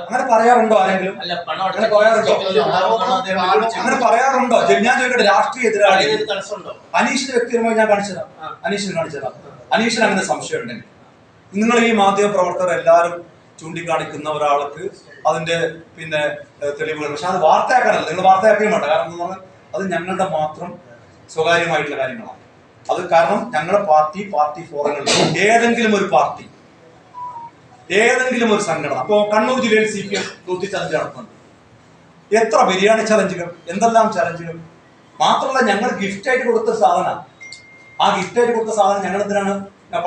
അങ്ങനെ പറയാറുണ്ടോ ആരെങ്കിലും? അല്ല പണം അങ്ങനെ പറയാറുണ്ടോ? അങ്ങനെ പറയാറുണ്ടോ? ഞാൻ ചോദിക്കട്ടെ രാഷ്ട്രീയ എതിരാളി. അനീഷിന് അനീഷിന്റെ വ്യക്തിപരമായി ഞാൻ കാണിച്ചതാ. അനീഷിന് കാണിച്ചതാ. അനീഷിന് അങ്ങനെ സംശയം ഉണ്ടെങ്കിൽ. നിങ്ങൾ ഈ മാധ്യമ പ്രവർത്തകർ എല്ലാവരും ചൂണ്ടിക്കാണിക്കുന്ന ഒരാൾക്ക് അതിന്റെ പിന്നെ തെളിവുകൾ. പക്ഷെ അത് വാർത്തയാക്കാനല്ല. നിങ്ങൾ വാർത്തയാക്കുകയും വേണ്ട. കാരണം എന്ന് പറഞ്ഞാൽ അത് ഞങ്ങളുടെ മാത്രം സ്വകാര്യമായിട്ടുള്ള കാര്യങ്ങളാണ്. അത് കാരണം ഞങ്ങളുടെ പാർട്ടി പാർട്ടി ഫോറങ്ങളിൽ ഏതെങ്കിലും ഒരു പാർട്ടി ഏതെങ്കിലും ഒരു സംഘടന. അപ്പോ കണ്ണൂർ ജില്ലയിൽ സി പി എം നൂറ്റി ചലഞ്ച് നടത്തുന്നുണ്ട്. എത്ര ബിരിയാണി ചലഞ്ചുകൾ എന്തെല്ലാം ചലഞ്ചുകൾ മാത്രമല്ല ഞങ്ങൾ ഗിഫ്റ്റ് ആയിട്ട് കൊടുത്ത സാധനം. ആ ഗിഫ്റ്റ് ആയിട്ട് കൊടുത്ത സാധനം ഞങ്ങൾ എന്തിനാണ്?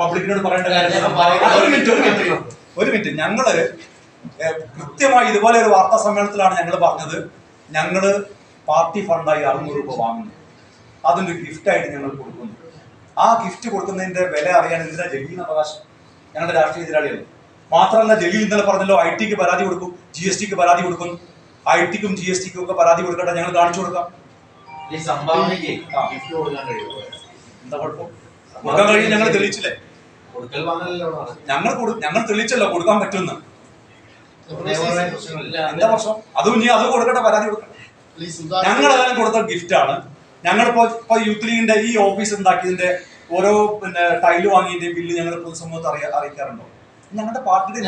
പബ്ലിക്കിനോട് പറയേണ്ട കാര്യം ഒരു മിനിറ്റ് ഒരു മിനിറ്റ് ഒരു മിനിറ്റ് ഞങ്ങൾ കൃത്യമായി ഇതുപോലെ ഒരു വാർത്താ സമ്മേളനത്തിലാണ് ഞങ്ങൾ പറഞ്ഞത്. ഞങ്ങൾ പാർട്ടി ഫണ്ടായി അറുന്നൂറ് രൂപ വാങ്ങുന്നു. അതിന്റെ ഗിഫ്റ്റ് ആയിട്ട് ഞങ്ങൾ കൊടുക്കുന്നു. ആ ഗിഫ്റ്റ് കൊടുക്കുന്നതിന്റെ വില അറിയാൻ എന്തിനാ ജലീന അവകാശം? ഞങ്ങളുടെ രാഷ്ട്രീയ എതിരാളികൾ മാത്രമല്ല ജലീൽ ഇന്നലെ പറഞ്ഞല്ലോ ഐ ടിക്ക് പരാതി കൊടുക്കും ജി എസ് ടിക്ക് പരാതി കൊടുക്കും. ഐ ടിക്കും ജി എസ് ടിക്കും ഒക്കെ പരാതി കൊടുക്കട്ടെ ഞങ്ങൾ കാണിച്ചു കൊടുക്കാം. ഈ സംഭാവനയ്ക്ക് ഗിഫ്റ്റ് കൊടുക്കാൻ കഴിയുമോ? എന്താ കുഴപ്പം കൊടുക്കാൻ കഴിയും ഞങ്ങൾ തെളിയിച്ചില്ലേ? ഞങ്ങൾ ഞങ്ങൾ തെളിയിച്ചല്ലോ കൊടുക്കാൻ പറ്റുമെന്ന്. പ്രശ്നങ്ങളില്ല എന്താ പ്രശ്നം? അതും ഇനി അത് കൊടുക്കട്ടെ പരാതി കൊടുക്കട്ടെ ഞങ്ങൾ ഏതായാലും കൊടുത്ത ഗിഫ്റ്റ് ആണ്. ഞങ്ങളിപ്പോ ഇപ്പൊ യൂത്ത് ലീഗിന്റെ ഈ ഓഫീസ് ഉണ്ടാക്കിയതിന്റെ ഓരോ പിന്നെ ടൈൽ വാങ്ങിയതിന്റെ ബില്ല് ഞങ്ങൾ പൊതുസമൂഹത്തെ അറിയാ അറിയിക്കാറുണ്ടോ? ഞങ്ങളുടെ പാർട്ടിയുടെ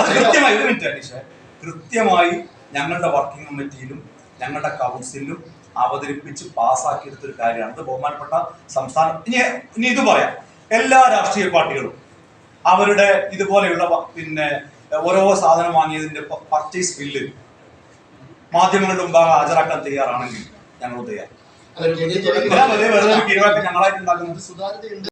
അത് കൃത്യമായി ഒരു മിനിറ്റ് അനീഷേ കൃത്യമായി ഞങ്ങളുടെ വർക്കിംഗ് കമ്മിറ്റിയിലും ഞങ്ങളുടെ കൗൺസിലും അവതരിപ്പിച്ച് പാസ്സാക്കിയെടുത്തൊരു കാര്യമാണ്. ഇത് ബഹുമാനപ്പെട്ട സംസ്ഥാനം ഇനി ഇനി ഇത് പറയാം. എല്ലാ രാഷ്ട്രീയ പാർട്ടികളും അവരുടെ ഇതുപോലെയുള്ള പിന്നെ ഓരോ സാധനം വാങ്ങിയതിന്റെ പർച്ചേസ് ബില്ല് മാധ്യമങ്ങളുടെ മുമ്പാകെ ഹാജരാക്കാൻ തയ്യാറാണെങ്കിൽ ഞങ്ങൾ തയ്യാർ ഒരു കീഴ്വഴക്കം ഞങ്ങളായിട്ട് ഉണ്ടാക്കുന്നത്.